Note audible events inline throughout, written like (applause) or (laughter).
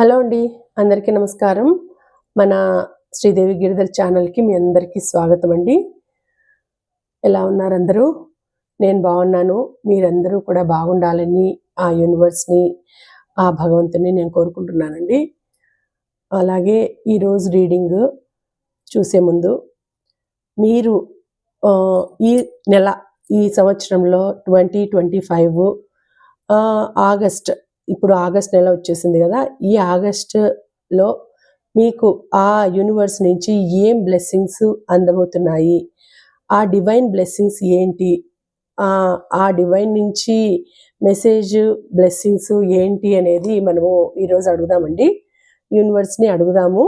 Hello అండి అందరికీ నమస్కారం. మన శ్రీదేవి గిరిధర్ ఛానల్కి మీ అందరికీ స్వాగతం అండి. ఎలా ఉన్నారు అందరూ? నేను బాగున్నాను. మీరందరూ కూడా బాగుండాలని ఆ యూనివర్స్ని ఆ భగవంతుని నేను కోరుకుంటున్నానండి. అలాగే ఈరోజు రీడింగ్ చూసే ముందు మీరు ఈ నెల ఈ సంవత్సరంలో ట్వంటీ ట్వంటీ ఫైవ్ ఆగస్ట్ ఇప్పుడు ఆగస్ట్ నెల వచ్చేసింది కదా ఈ ఆగస్టులో మీకు ఆ యూనివర్స్ నుంచి ఏం బ్లెస్సింగ్స్ అందబోతున్నాయి? ఆ డివైన్ బ్లెస్సింగ్స్ ఏంటి? ఆ డివైన్ నుంచి మెసేజ్ బ్లెస్సింగ్స్ ఏంటి అనేది మనము ఈరోజు అడుగుదామండి. యూనివర్స్ని అడుగుదాము.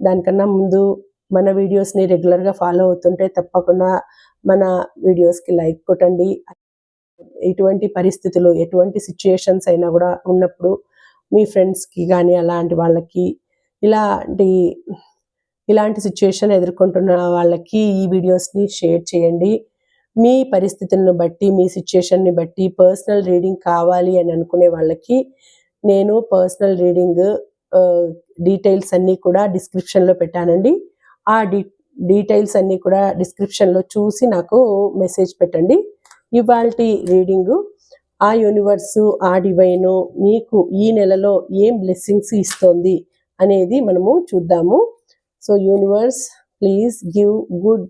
దానికన్నా ముందు మన వీడియోస్ని రెగ్యులర్గా ఫాలో అవుతుంటే తప్పకుండా మన వీడియోస్కి లైక్ కొట్టండి. ఎటువంటి పరిస్థితులు ఎటువంటి సిచ్యుయేషన్స్ అయినా కూడా ఉన్నప్పుడు మీ ఫ్రెండ్స్కి కానీ అలాంటి వాళ్ళకి ఇలాంటి ఇలాంటి సిచ్యుయేషన్ ఎదుర్కొంటున్న వాళ్ళకి ఈ వీడియోస్ని షేర్ చేయండి. మీ పరిస్థితులను బట్టి మీ సిచ్యుయేషన్ని బట్టి పర్సనల్ రీడింగ్ కావాలి అని అనుకునే వాళ్ళకి నేను పర్సనల్ రీడింగ్ డీటెయిల్స్ అన్నీ కూడా డిస్క్రిప్షన్లో పెట్టానండి. ఆ డీ డీటెయిల్స్ అన్నీ కూడా డిస్క్రిప్షన్లో చూసి నాకు మెసేజ్ పెట్టండి. ఇవాల్టి రీడింగు. ఆ యూనివర్స్ ఆ డివైను మీకు ఈ నెలలో ఏం బ్లెస్సింగ్స్ ఇస్తోంది అనేది మనము చూద్దాము. So universe please give good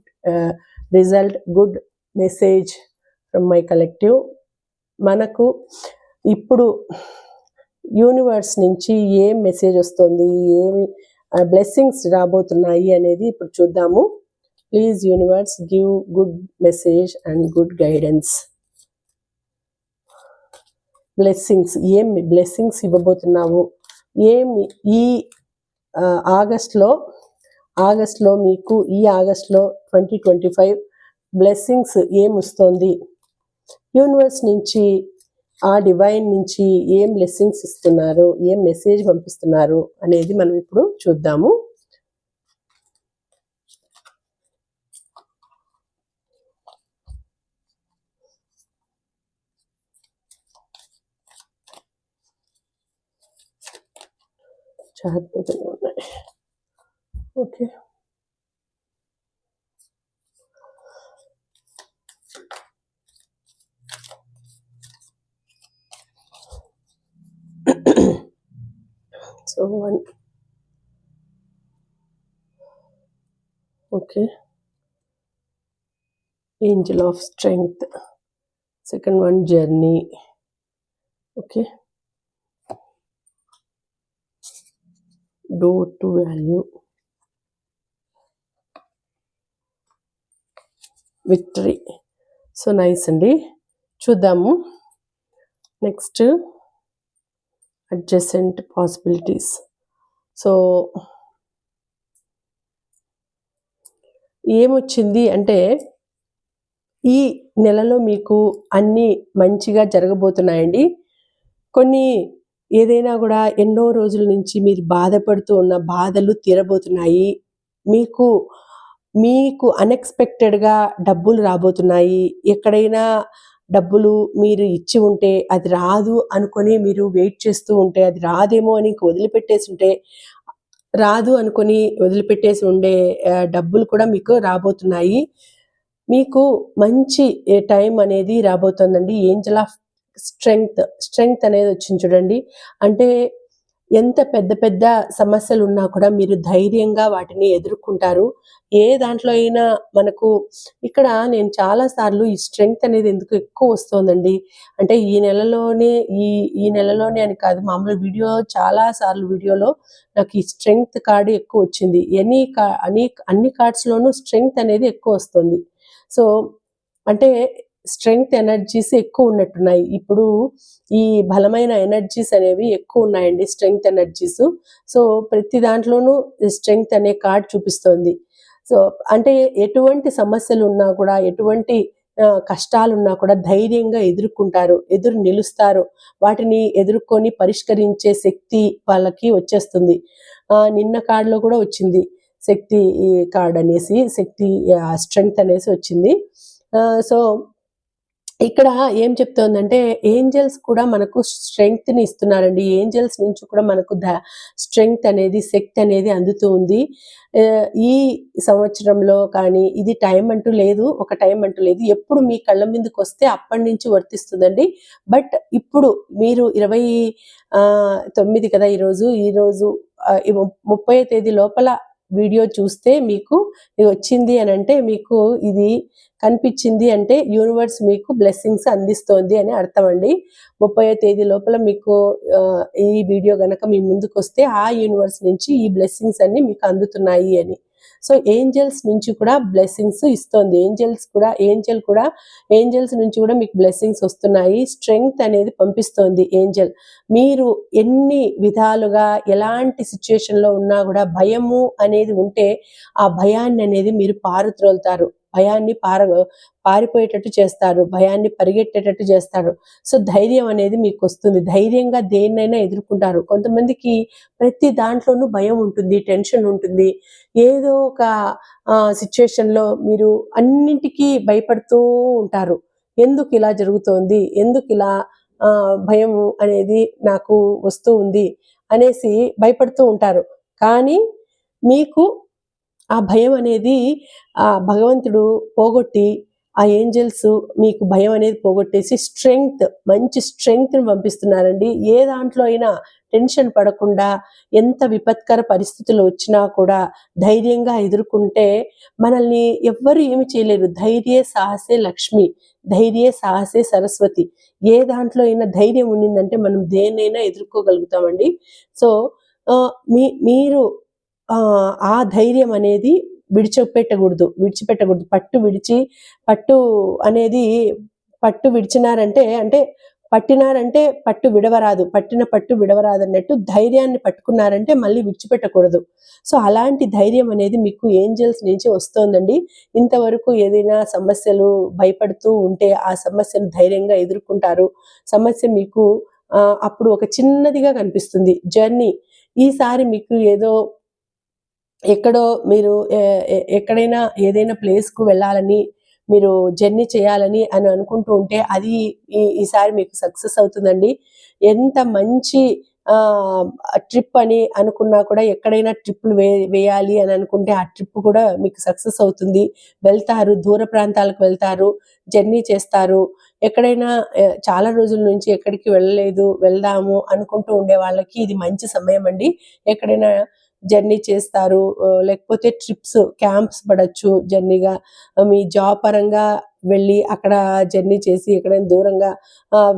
result good message from my collective. మనకు ఇప్పుడు యూనివర్స్ నుంచి ఏం మెసేజ్ వస్తుంది ఏమి బ్లెస్సింగ్స్ రాబోతున్నాయి అనేది ఇప్పుడు చూద్దాము. Please universe give good message and good guidance blessings ఏమి బ్లెస్సింగ్స్ ఇవ్వబోతున్నావు? ఏమి ఈ ఆగస్ట్లో ఆగస్ట్లో మీకు ఈ ఆగస్ట్లో ట్వంటీ ట్వంటీ ఫైవ్ బ్లెస్సింగ్స్ ఏం యూనివర్స్ నుంచి ఆ డివైన్ నుంచి ఏం బ్లెస్సింగ్స్ ఇస్తున్నారు? ఏం మెసేజ్ పంపిస్తున్నారు? అనేది మనం ఇప్పుడు చూద్దాము. সাহায্য (clears throat) one. Okay. Angel of strength. Second one journey. Okay. Okay door to value victory so nice అండి. చూద్దాము. నెక్స్ట్ అడ్జసెంట్ పాసిబిలిటీస్ సో ఏమొచ్చింది అంటే ఈ నెలలో మీకు అన్నీ మంచిగా జరగబోతున్నాయండి. కొన్ని ఏదైనా కూడా ఎన్నో రోజుల నుంచి మీరు బాధపడుతూ ఉన్న బాధలు తీరబోతున్నాయి. మీకు మీకు అన్ఎక్స్పెక్టెడ్గా డబ్బులు రాబోతున్నాయి. ఎక్కడైనా డబ్బులు మీరు ఇచ్చి ఉంటే అది రాదు అనుకొని మీరు వెయిట్ చేస్తూ ఉంటే అది రాదేమో అని వదిలిపెట్టేసి ఉంటే రాదు అనుకొని వదిలిపెట్టేసి ఉండే డబ్బులు కూడా మీకు రాబోతున్నాయి. మీకు మంచి టైం అనేది రాబోతుందండి. ఏంజల్ ఆఫ్ స్ట్రెంగ్త్ స్ట్రెంగ్త్ అనేది వచ్చింది చూడండి. అంటే ఎంత పెద్ద పెద్ద సమస్యలు ఉన్నా కూడా మీరు ధైర్యంగా వాటిని ఎదుర్కొంటారు. ఏ దాంట్లో అయినా మనకు ఇక్కడ నేను చాలా సార్లు ఈ స్ట్రెంగ్త్ అనేది ఎందుకు ఎక్కువ వస్తుందండి? అంటే ఈ నెలలోనే ఈ ఈ నెలలోనే అని కాదు మామూలు వీడియో చాలా సార్లు వీడియోలో నాకు ఈ స్ట్రెంగ్త్ కార్డ్ ఎక్కువ వచ్చింది. ఎనీ కా అన్ని అన్ని కార్డ్స్లోనూ స్ట్రెంగ్త్ అనేది ఎక్కువ వస్తుంది. సో అంటే స్ట్రెంగ్త్ ఎనర్జీస్ ఎక్కువ ఉన్నట్టున్నాయి ఇప్పుడు ఈ బలమైన ఎనర్జీస్ అనేవి ఎక్కువ ఉన్నాయండి స్ట్రెంగ్త్ ఎనర్జీస్. సో ప్రతి దాంట్లోనూ స్ట్రెంగ్త్ అనే కార్డ్ చూపిస్తోంది. సో అంటే ఎటువంటి సమస్యలు ఉన్నా కూడా ఎటువంటి కష్టాలు ఉన్నా కూడా ధైర్యంగా ఎదుర్కొంటారు ఎదురు నిలుస్తారు. వాటిని ఎదుర్కొని పరిష్కరించే శక్తి వాళ్ళకి వచ్చేస్తుంది. నిన్న కార్డులో కూడా వచ్చింది. శక్తి కార్డ్ అనేసి శక్తి స్ట్రెంగ్త్ అనేసి వచ్చింది. సో ఇక్కడ ఏం చెప్తోందంటే ఏంజల్స్ కూడా మనకు స్ట్రెంగ్త్ని ఇస్తున్నారండి. ఏంజల్స్ నుంచి కూడా మనకు ద స్ట్రెంగ్త్ అనేది శక్తి అనేది అందుతూ ఉంది. ఈ సంవత్సరంలో కానీ ఇది టైం అంటూ లేదు ఒక టైం అంటూ లేదు. ఎప్పుడు మీ కళ్ళ మీదకి వస్తే అప్పటి నుంచి వర్తిస్తుందండి. బట్ ఇప్పుడు మీరు ఇరవై ఆ, తొమ్మిది కదా ఈరోజు. ఈరోజు ఈ ముప్పై తేదీ లోపల వీడియో చూస్తే మీకు వచ్చింది అని అంటే మీకు ఇది కనిపించింది అంటే యూనివర్స్ మీకు బ్లెస్సింగ్స్ అందిస్తోంది అని అర్థం అండి. ముప్పై తేదీ లోపల మీకు ఈ వీడియో గనక మీ ముందుకు వస్తే ఆ యూనివర్స్ నుంచి ఈ బ్లెస్సింగ్స్ అన్ని మీకు అందుతున్నాయి అని. సో ఏంజల్స్ నుంచి కూడా బ్లెస్సింగ్స్ ఇస్తుంది. ఏంజల్స్ కూడా ఏంజల్ కూడా ఏంజల్స్ నుంచి కూడా మీకు బ్లెస్సింగ్స్ వస్తున్నాయి. స్ట్రెంగ్త్ అనేది పంపిస్తోంది ఏంజల్ మీరు ఎన్ని విధాలుగా ఎలాంటి situation లో ఉన్నా కూడా భయము అనేది ఉంటే ఆ భయాన్ని అనేది మీరు పారుత్రోలుతారు భయాన్ని పార పారిపోయేటట్టు చేస్తారు భయాన్ని పరిగెట్టేటట్టు చేస్తారు. సో ధైర్యం అనేది మీకు వస్తుంది. ధైర్యంగా దేన్నైనా ఎదుర్కొంటారు. కొంతమందికి ప్రతి దాంట్లోనూ భయం ఉంటుంది టెన్షన్ ఉంటుంది. ఏదో ఒక సిచ్యువేషన్లో మీరు అన్నింటికీ భయపడుతూ ఉంటారు. ఎందుకు ఇలా జరుగుతోంది? ఎందుకు ఇలా భయం అనేది నాకు వస్తూ ఉంది అనేసి భయపడుతూ ఉంటారు. కానీ మీకు ఆ భయం అనేది ఆ భగవంతుడు పోగొట్టి ఆ ఏంజల్స్ మీకు భయం అనేది పోగొట్టేసి స్ట్రెంగ్త్ మంచి స్ట్రెంగ్త్ని పంపిస్తున్నారండి. ఏ దాంట్లో అయినా టెన్షన్ పడకుండా ఎంత విపత్కర పరిస్థితులు వచ్చినా కూడా ధైర్యంగా ఎదుర్కొంటే మనల్ని ఎవ్వరు ఏమి చేయలేరు. ధైర్య సాహసే లక్ష్మి ధైర్య సాహసే సరస్వతి. ఏ దాంట్లో అయినా ధైర్యం ఉండిందంటే మనం దేన్నైనా ఎదుర్కోగలుగుతామండి. సో మీ మీరు ఆ, ధైర్యం అనేది విడిచిపెట్టకూడదు విడిచిపెట్టకూడదు. పట్టు విడిచి పట్టు అనేది పట్టు విడిచినారంటే అంటే పట్టినారంటే పట్టు విడవరాదు. పట్టిన పట్టు విడవరాదు అన్నట్టు ధైర్యాన్ని పట్టుకున్నారంటే మళ్ళీ విడిచిపెట్టకూడదు. సో అలాంటి ధైర్యం అనేది మీకు ఏంజల్స్ నుంచి వస్తోందండి. ఇంతవరకు ఏదైనా సమస్యలు భయపడుతూ ఉంటే ఆ సమస్యను ధైర్యంగా ఎదుర్కొంటారు. సమస్య మీకు అప్పుడు ఒక చిన్నదిగా కనిపిస్తుంది. జర్నీ. ఈసారి మీకు ఏదో ఎక్కడో మీరు ఎక్కడైనా ఏదైనా ప్లేస్కు వెళ్ళాలని మీరు జర్నీ చేయాలని అని అనుకుంటూ ఉంటే అది ఈ- ఈసారి మీకు సక్సెస్ అవుతుందండి. ఎంత మంచి ట్రిప్ అని అనుకున్నా కూడా ఎక్కడైనా ట్రిప్పులు వే వేయాలి అని అనుకుంటే ఆ ట్రిప్ కూడా మీకు సక్సెస్ అవుతుంది. వెళ్తారు దూర ప్రాంతాలకు వెళ్తారు జర్నీ చేస్తారు. ఎక్కడైనా చాలా రోజుల నుంచి ఎక్కడికి వెళ్ళలేదు వెళ్దాము అనుకుంటూ ఉండే వాళ్ళకి ఇది మంచి సమయం అండి. ఎక్కడైనా జర్నీ చేస్తారు. లేకపోతే ట్రిప్స్ క్యాంప్స్ పడచ్చు జర్నీగా. మీ జాబ్ పరంగా వెళ్ళి అక్కడ జర్నీ చేసి ఎక్కడైనా దూరంగా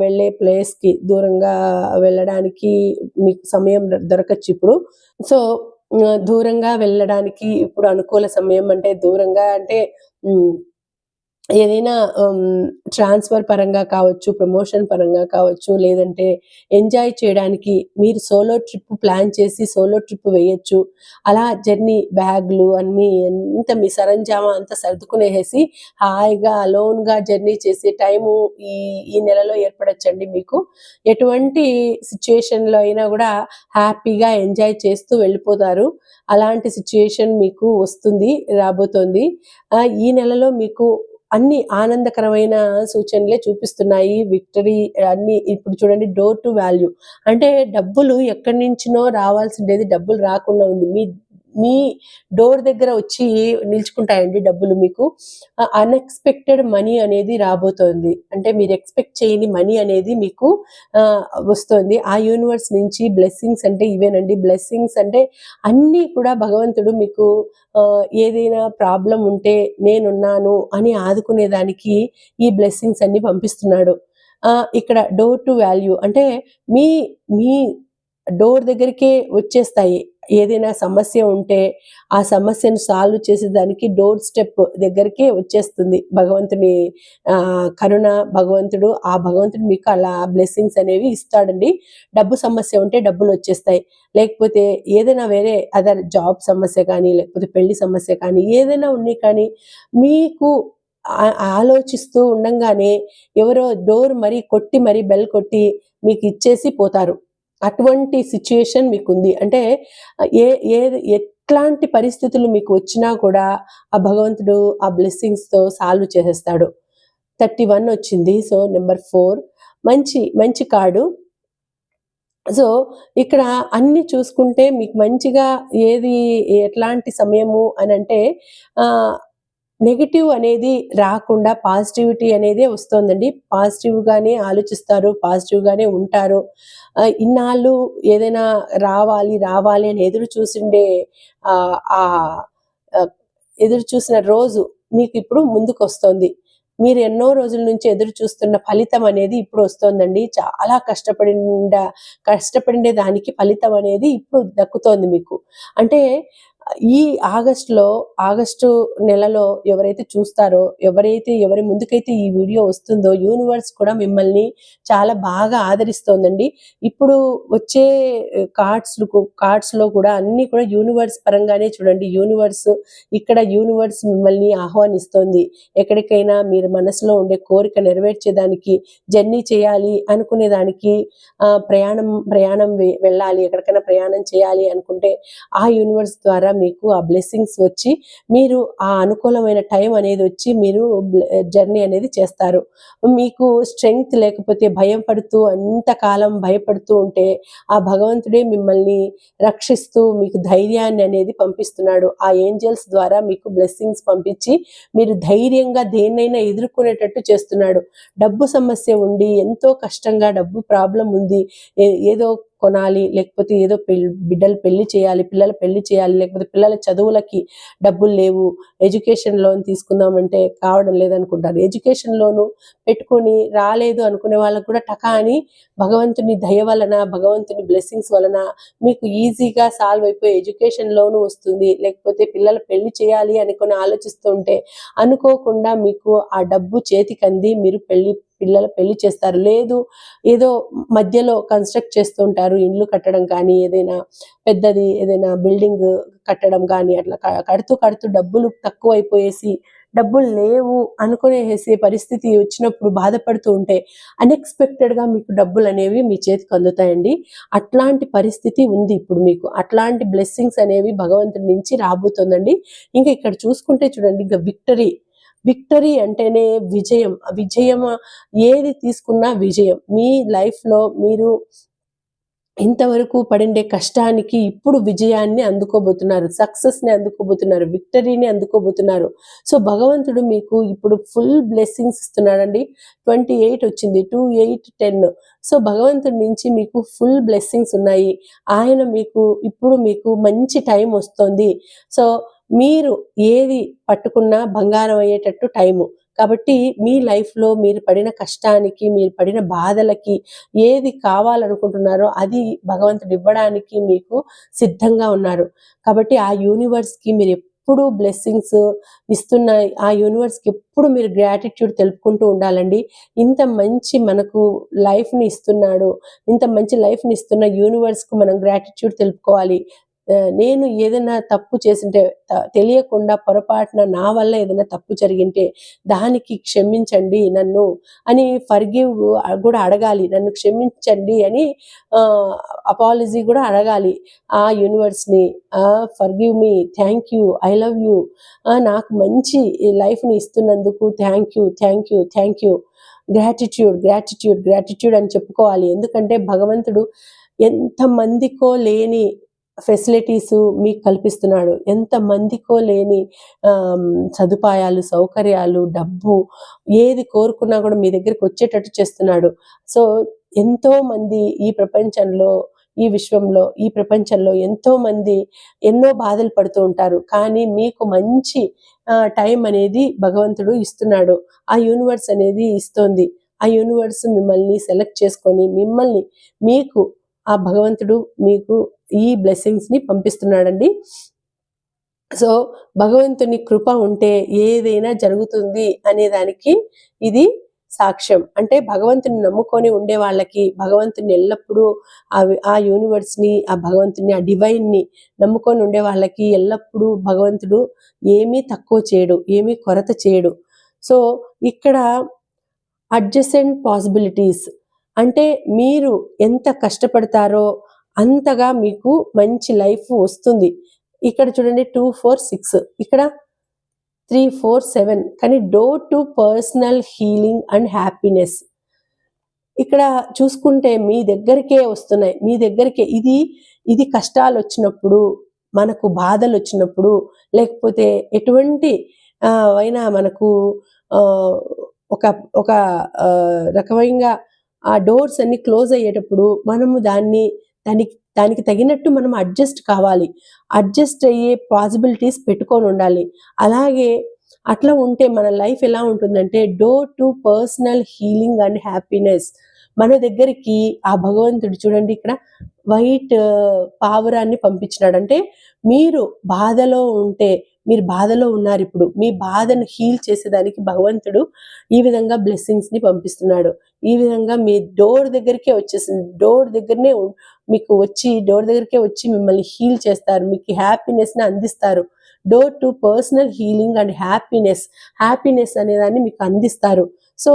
వెళ్ళే ప్లేస్కి దూరంగా వెళ్ళడానికి మీకు సమయం దొరకచ్చు ఇప్పుడు. సో దూరంగా వెళ్ళడానికి ఇప్పుడు అనుకూల సమయం అంటే దూరంగా అంటే ఏదైనా ట్రాన్స్ఫర్ పరంగా కావచ్చు ప్రమోషన్ పరంగా కావచ్చు లేదంటే ఎంజాయ్ చేయడానికి మీరు సోలో ట్రిప్ ప్లాన్ చేసి సోలో ట్రిప్ వేయచ్చు. అలా జర్నీ బ్యాగ్లు అన్నీ ఎంత మీ సరంజామా అంతా సర్దుకునేసి హాయిగా అలోన్గా జర్నీ చేసే టైము ఈ ఈ నెలలో ఏర్పడచ్చండి మీకు. ఎటువంటి సిచ్యుయేషన్లో అయినా కూడా హ్యాపీగా ఎంజాయ్ చేస్తూ వెళ్ళిపోతారు. అలాంటి సిచ్యుయేషన్ మీకు వస్తుంది రాబోతోంది. ఆ, ఈ నెలలో మీకు అన్ని ఆనందకరమైన సూచనలే చూపిస్తున్నాయి. విక్టరీ అన్ని ఇప్పుడు చూడండి డోర్ టు వాల్యూ అంటే డబ్బులు ఎక్కడి నుంచినో రావాల్సిండేది డబ్బులు రాకుండా ఉంది. మీ మీ డోర్ దగ్గర వచ్చి నిల్చుకుంటాయండి డబ్బులు మీకు. అన్ఎక్స్పెక్టెడ్ మనీ అనేది రాబోతోంది. అంటే మీరు ఎక్స్పెక్ట్ చేయని మనీ అనేది మీకు ఆ, వస్తుంది. ఆ యూనివర్స్ నుంచి బ్లెస్సింగ్స్ అంటే ఇవేనండి. బ్లెస్సింగ్స్ అంటే అన్నీ కూడా భగవంతుడు మీకు ఆ, ఏదైనా ప్రాబ్లం ఉంటే నేనున్నాను అని ఆదుకునేదానికి ఈ బ్లెస్సింగ్స్ అన్ని పంపిస్తున్నాడు. ఆ, ఇక్కడ డోర్ టు వాల్యూ అంటే మీ మీ డోర్ దగ్గరికే వచ్చేస్తాయి. ఏదైనా సమస్య ఉంటే ఆ సమస్యను సాల్వ్ చేసేదానికి డోర్ స్టెప్ దగ్గరికే వచ్చేస్తుంది. భగవంతుని కరుణ భగవంతుడు ఆ భగవంతుడు మీకు అలా బ్లెస్సింగ్స్ అనేవి ఇస్తాడండి. డబ్బు సమస్య ఉంటే డబ్బులు వచ్చేస్తాయి. లేకపోతే ఏదైనా వేరే అదర్ జాబ్ సమస్య కానీ లేకపోతే పెళ్ళి సమస్య కానీ ఏదైనా ఉన్నాయి కానీ మీకు ఆలోచిస్తూ ఉండంగానే ఎవరో డోర్ మరీ కొట్టి మరీ బెల్ కొట్టి మీకు ఇచ్చేసి పోతారు. అటువంటి సిచ్యుయేషన్ మీకు ఉంది అంటే ఏ ఏ ఎట్లాంటి పరిస్థితులు మీకు వచ్చినా కూడా ఆ భగవంతుడు ఆ బ్లెస్సింగ్స్తో తో సాల్వ్ చేసేస్తాడు. థర్టీ వన్ వచ్చింది. So number four. మంచి మంచి కార్డు. సో ఇక్కడ అన్ని చూసుకుంటే మీకు మంచిగా ఏది ఎట్లాంటి సమయము అని అంటే నెగిటివ్ అనేది రాకుండా పాజిటివిటీ అనేది వస్తుందండి. పాజిటివ్గానే ఆలోచిస్తారు పాజిటివ్గానే ఉంటారు. ఇన్నాళ్ళు ఏదైనా రావాలి రావాలి అని ఎదురు చూసిండే ఆ ఎదురు చూసిన రోజు మీకు ఇప్పుడు ముందుకు వస్తుంది మీరు ఎన్నో రోజుల నుంచి ఎదురు చూస్తున్న ఫలితం అనేది ఇప్పుడు వస్తోందండి. చాలా కష్టపడి కష్టపడిన దానికి ఫలితం అనేది ఇప్పుడు దక్కుతోంది మీకు. అంటే ఈ ఆగస్టులో ఆగస్టు నెలలో ఎవరైతే చూస్తారో ఎవరైతే ఎవరి ముందుకైతే ఈ వీడియో వస్తుందో యూనివర్స్ కూడా మిమ్మల్ని చాలా బాగా ఆదరిస్తోందండి. ఇప్పుడు వచ్చే కార్డ్స్ కార్డ్స్లో కూడా అన్ని కూడా యూనివర్స్ పరంగానే చూడండి. యూనివర్స్ ఇక్కడ యూనివర్స్ మిమ్మల్ని ఆహ్వానిస్తోంది. ఎక్కడికైనా మీరు మనసులో ఉండే కోరిక నెరవేర్చేదానికి జర్నీ చేయాలి అనుకునే దానికి ప్రయాణం ప్రయాణం వెళ్ళాలి ఎక్కడికైనా ప్రయాణం చేయాలి అనుకుంటే ఆ యూనివర్స్ ద్వారా మీకు ఆ బ్లెస్సింగ్స్ వచ్చి మీరు ఆ అనుకూలమైన టైం అనేది వచ్చి మీరు జర్నీ eh, అనేది చేస్తారు. మీకు స్ట్రెంగ్త్ లేకపోతే భయం పడుతూ అంతకాలం భయపడుతూ ఉంటే ఆ భగవంతుడే మిమ్మల్ని రక్షిస్తూ మీకు ధైర్యాన్ని అనేది పంపిస్తున్నాడు. ఆ ఏంజల్స్ ద్వారా మీకు బ్లెస్సింగ్స్ పంపించి మీరు ధైర్యంగా దేన్నైనా ఎదుర్కొనేటట్టు చేస్తున్నాడు. డబ్బు సమస్య ఉండి ఎంతో కష్టంగా డబ్బు ప్రాబ్లం ఉంది ఏదో కొనాలి లేకపోతే ఏదో పెళ్ళి బిడ్డలు పెళ్ళి చేయాలి పిల్లల పెళ్ళి చేయాలి లేకపోతే పిల్లల చదువులకి డబ్బులు లేవు ఎడ్యుకేషన్ లోన్ తీసుకుందామంటే కావడం లేదనుకుంటారు. ఎడ్యుకేషన్ లోను పెట్టుకొని రాలేదు అనుకునే వాళ్ళకు కూడా టకా అని భగవంతుని దయ వలన భగవంతుని బ్లెస్సింగ్స్ వలన మీకు ఈజీగా సాల్వ్ అయిపోయి ఎడ్యుకేషన్ లోను వస్తుంది. లేకపోతే పిల్లల పెళ్ళి చేయాలి అనుకుని ఆలోచిస్తుంటే అనుకోకుండా మీకు ఆ డబ్బు చేతికి అంది మీరు పెళ్ళి పిల్లల పెళ్ళి చేస్తారు. లేదు ఏదో మధ్యలో కన్స్ట్రక్ట్ చేస్తుంటారు. ఇండ్లు కట్టడం కానీ ఏదైనా పెద్దది ఏదైనా బిల్డింగ్ కట్టడం కానీ అట్లా కడుతూ కడుతూ డబ్బులు తక్కువైపోయేసి డబ్బులు లేవు అనుకునేసే పరిస్థితి వచ్చినప్పుడు బాధపడుతూ ఉంటే అన్ఎక్స్పెక్టెడ్గా మీకు డబ్బులు అనేవి మీ చేతికి అందుతాయండి. అట్లాంటి పరిస్థితి ఉంది ఇప్పుడు మీకు. అట్లాంటి బ్లెస్సింగ్స్ అనేవి భగవంతుడి నుంచి రాబోతుందండి. ఇంకా ఇక్కడ చూసుకుంటే చూడండి ఇంకా విక్టరీ విక్టరీ అంటేనే విజయం. విజయం ఏది తీసుకున్నా విజయం. మీ లైఫ్లో మీరు ఇంతవరకు పడిండే కష్టానికి ఇప్పుడు విజయాన్ని అందుకోబోతున్నారు. సక్సెస్ని అందుకోబోతున్నారు. విక్టరీని అందుకోబోతున్నారు. సో భగవంతుడు మీకు ఇప్పుడు ఫుల్ బ్లెస్సింగ్స్ ఇస్తున్నాడండి. ట్వంటీ ఎయిట్ వచ్చింది. టూ ఎయిట్ టెన్ సో భగవంతుడి నుంచి మీకు ఫుల్ బ్లెస్సింగ్స్ ఉన్నాయి. ఆయన మీకు ఇప్పుడు మీకు మంచి టైం వస్తుంది. సో మీరు ఏది పట్టుకున్నా బంగారం అయ్యేటట్టు టైము కాబట్టి మీ లైఫ్లో మీరు పడిన కష్టానికి మీరు పడిన బాధలకి ఏది కావాలనుకుంటున్నారో అది భగవంతుడు ఇవ్వడానికి మీకు సిద్ధంగా ఉన్నారు. కాబట్టి ఆ యూనివర్స్కి మీరు ఎప్పుడు బ్లెస్సింగ్స్ ఇస్తున్న ఆ యూనివర్స్కి ఎప్పుడు మీరు గ్రాటిట్యూడ్ తెలుపుకుంటూ ఉండాలండి. ఇంత మంచి మనకు లైఫ్ని ఇస్తున్నాడు. ఇంత మంచి లైఫ్ని ఇస్తున్న యూనివర్స్కు మనం గ్రాటిట్యూడ్ తెలుపుకోవాలి. నేను ఏదైనా తప్పు చేసింటే తెలియకుండా పొరపాటున నా వల్ల ఏదైనా తప్పు జరిగింటే దానికి క్షమించండి నన్ను అని ఫర్గివ్ కూడా అడగాలి. నన్ను క్షమించండి అని అపాలజీ కూడా అడగాలి. ఆ యూనివర్స్ని forgive me thank you I love you నాకు మంచి లైఫ్ని ఇస్తున్నందుకు thank you thank you thank you gratitude gratitude gratitude అని చెప్పుకోవాలి. ఎందుకంటే భగవంతుడు ఎంతమందికో లేని ఫెసిలిటీస్ మీకు కల్పిస్తున్నాడు. ఎంత మందికో లేని సదుపాయాలు సౌకర్యాలు డబ్బు ఏది కోరుకున్నా కూడా మీ దగ్గరికి వచ్చేటట్టు చేస్తున్నాడు. సో ఎంతో మంది ఈ ప్రపంచంలో ఈ విశ్వంలో ఈ ప్రపంచంలో ఎంతో మంది ఎన్నో బాధలు పడుతూ ఉంటారు. కానీ మీకు మంచి టైం అనేది భగవంతుడు ఇస్తున్నాడు. ఆ యూనివర్స్ అనేది ఇస్తోంది. ఆ యూనివర్స్ మిమ్మల్ని సెలెక్ట్ చేసుకొని మిమ్మల్ని మీకు ఆ భగవంతుడు మీకు ఈ బ్లెస్సింగ్స్ని పంపిస్తున్నాడండి. సో భగవంతుని కృప ఉంటే ఏదైనా జరుగుతుంది అనే దానికి ఇది సాక్ష్యం. అంటే భగవంతుని నమ్ముకొని ఉండే వాళ్ళకి భగవంతుని ఎల్లప్పుడూ ఆ ఆ యూనివర్స్ని ఆ భగవంతుని ఆ డివైన్ని నమ్ముకొని ఉండే వాళ్ళకి ఎల్లప్పుడూ భగవంతుడు ఏమీ తక్కువ చేయడు ఏమీ కొరత చేయడు. సో ఇక్కడ అడ్జసెంట్ పాసిబిలిటీస్ అంటే మీరు ఎంత కష్టపడతారో అంతగా మీకు మంచి లైఫ్ వస్తుంది. ఇక్కడ చూడండి టూ ఫోర్ సిక్స్. ఇక్కడ త్రీ ఫోర్ సెవెన్. కానీ door to personal healing and happiness. ఇక్కడ చూసుకుంటే మీ దగ్గరికే వస్తున్నాయి. మీ దగ్గరికే ఇది ఇది కష్టాలు వచ్చినప్పుడు మనకు బాధలు వచ్చినప్పుడు లేకపోతే ఎటువంటి అయినా మనకు ఒక ఒక రకమైన ఆ డోర్స్ అన్ని క్లోజ్ అయ్యేటప్పుడు మనము దాన్ని దానికి దానికి తగినట్టు మనం అడ్జస్ట్ కావాలి. అడ్జస్ట్ అయ్యే పాసిబిలిటీస్ పెట్టుకొని ఉండాలి. అలాగే అట్లా ఉంటే మన లైఫ్ ఎలా ఉంటుందంటే door to personal healing and happiness. మన దగ్గరికి ఆ భగవంతుడు చూడండి ఇక్కడ వైట్ పావురాన్ని పంపించినాడు. అంటే మీరు బాధలో ఉంటే మీరు బాధలో ఉన్నారు ఇప్పుడు. మీ బాధను హీల్ చేసేదానికి భగవంతుడు ఈ విధంగా బ్లెస్సింగ్స్ని పంపిస్తున్నాడు. ఈ విధంగా మీ డోర్ దగ్గరికే వచ్చేసింది. డోర్ దగ్గరనే మీకు వచ్చి డోర్ దగ్గరికే వచ్చి మిమ్మల్ని హీల్ చేస్తారు. మీకు హ్యాపీనెస్ని అందిస్తారు. Door to personal healing and happiness happiness అనే దాన్ని మీకు అందిస్తారు. సో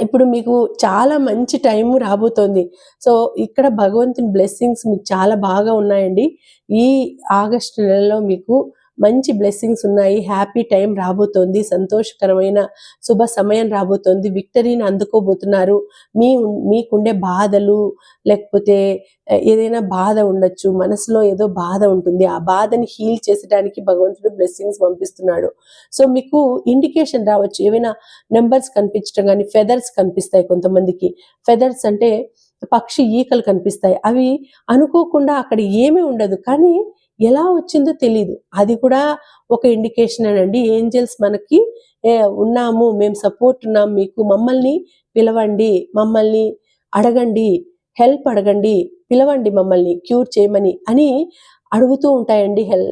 ఇప్పుడు మీకు చాలా మంచి టైం రాబోతోంది. సో ఇక్కడ భగవంతుని బ్లెస్సింగ్స్ మీకు చాలా బాగా ఉన్నాయండి. ఈ ఆగస్టు నెలలో మీకు మంచి బ్లెస్సింగ్స్ ఉన్నాయి. హ్యాపీ టైం రాబోతోంది. సంతోషకరమైన శుభ సమయం రాబోతోంది. విక్టరీని అందుకోబోతున్నారు. మీ మీకుండే బాధలు లేకపోతే ఏదైనా బాధ ఉండొచ్చు. మనసులో ఏదో బాధ ఉంటుంది. ఆ బాధని హీల్ చేసడానికి భగవంతుడు బ్లెస్సింగ్స్ పంపిస్తున్నాడు. సో మీకు ఇండికేషన్ రావచ్చు. ఏవైనా నెంబర్స్ కనిపించడం కానీ ఫెదర్స్ కనిపిస్తాయి కొంతమందికి. ఫెదర్స్ అంటే పక్షి ఈకలు కనిపిస్తాయి. అవి అనుకోకుండా అక్కడ ఏమీ ఉండదు. కానీ ఎలా వచ్చిందో తెలియదు అది కూడా ఒక ఇండికేషన్ అండి. ఏంజల్స్ మనకి ఉన్నాము మేము సపోర్ట్ ఉన్నాం మీకు మమ్మల్ని పిలవండి మమ్మల్ని అడగండి హెల్ప్ అడగండి పిలవండి మమ్మల్ని క్యూర్ చేయమని అని అడుగుతూ ఉంటాయండి హెల్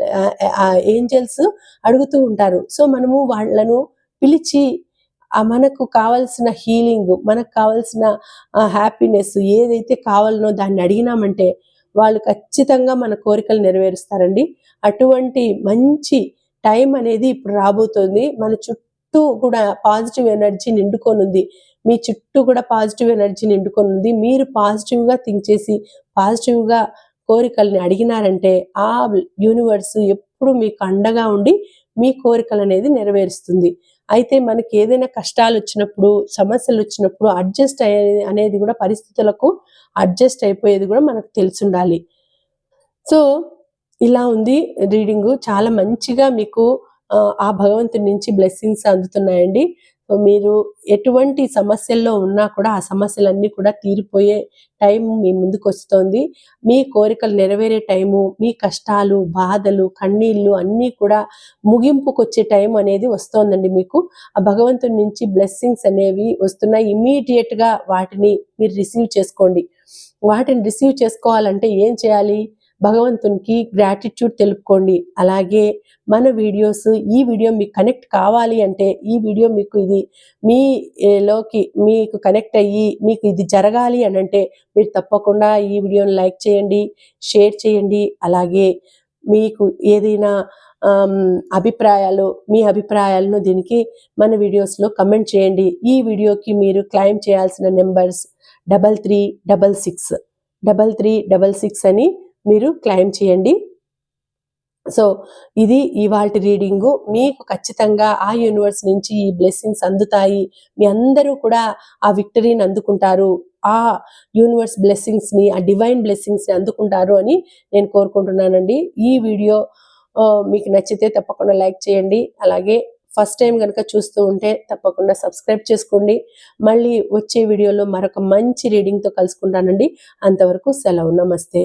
ఏంజల్స్ అడుగుతూ ఉంటారు. సో మనము వాళ్ళను పిలిచి మనకు కావాల్సిన హీలింగ్ మనకు కావాల్సిన హ్యాపీనెస్ ఏదైతే కావాలనో దాన్ని అడిగినామంటే వాళ్ళు ఖచ్చితంగా మన కోరికలు నెరవేరుస్తారండి. అటువంటి మంచి టైం అనేది ఇప్పుడు రాబోతోంది. మన చుట్టూ కూడా పాజిటివ్ ఎనర్జీ నిండుకొని ఉంది మీ చుట్టూ కూడా పాజిటివ్ ఎనర్జీ నిండుకొని ఉంది మీరు పాజిటివ్గా థింక్ చేసి పాజిటివ్గా కోరికల్ని అడిగినారంటే ఆ యూనివర్స్ ఎప్పుడు మీకు అండగా ఉండి మీ కోరికలు అనేది నెరవేరుస్తుంది. అయితే మనకి ఏదైనా కష్టాలు వచ్చినప్పుడు సమస్యలు వచ్చినప్పుడు అడ్జస్ట్ అయ్యే అనేది కూడా పరిస్థితులకు అడ్జస్ట్ అయిపోయేది కూడా మనకు తెలుసుండాలి. సో ఇలా ఉంది రీడింగు. చాలా మంచిగా మీకు ఆ, ఆ భగవంతుడి నుంచి బ్లెస్సింగ్స్ అందుతున్నాయండి. సో మీరు ఎటువంటి సమస్యల్లో ఉన్నా కూడా ఆ సమస్యలన్నీ కూడా తీరిపోయే టైం మీ ముందుకు వస్తుంది మీ కోరికలు నెరవేరే టైము మీ కష్టాలు బాధలు కన్నీళ్ళు అన్నీ కూడా ముగింపుకొచ్చే టైం అనేది వస్తోందండి మీకు. ఆ భగవంతుడి నుంచి బ్లెస్సింగ్స్ అనేవి వస్తున్నాయి. ఇమ్మీడియట్గా వాటిని మీరు రిసీవ్ చేసుకోండి. వాటిని రిసీవ్ చేసుకోవాలంటే ఏం చేయాలి? భగవంతునికి గ్రాటిట్యూడ్ తెలుపుకోండి. అలాగే మన వీడియోస్ ఈ వీడియో మీకు కనెక్ట్ కావాలి అంటే ఈ వీడియో మీకు ఇది మీ లోకి మీకు కనెక్ట్ అయ్యి మీకు ఇది జరగాలి అని అంటే మీరు తప్పకుండా ఈ వీడియోని లైక్ చేయండి షేర్ చేయండి. అలాగే మీకు ఏదైనా అభిప్రాయాలు మీ అభిప్రాయాలను దీనికి మన వీడియోస్లో కమెంట్ చేయండి. ఈ వీడియోకి మీరు క్లైమ్ చేయాల్సిన numbers double three double six double three double six అని మీరు క్లైమ్ చేయండి. సో ఇది ఇవాళ రీడింగు. మీకు ఖచ్చితంగా ఆ యూనివర్స్ నుంచి ఈ బ్లెస్సింగ్స్ అందుతాయి. మీ అందరూ కూడా ఆ విక్టరీని అందుకుంటారు. ఆ యూనివర్స్ బ్లెస్సింగ్స్ని ఆ డివైన్ బ్లెస్సింగ్స్ని అందుకుంటారు అని నేను కోరుకుంటున్నానండి. ఈ వీడియో మీకు నచ్చితే తప్పకుండా లైక్ చేయండి. అలాగే ఫస్ట్ టైం కనుక చూస్తూ ఉంటే తప్పకుండా సబ్స్క్రైబ్ చేసుకోండి. మళ్ళీ వచ్చే వీడియోలో మరొక మంచి రీడింగ్తో కలుసుకుంటానండి. అంతవరకు సెలవు. నమస్తే.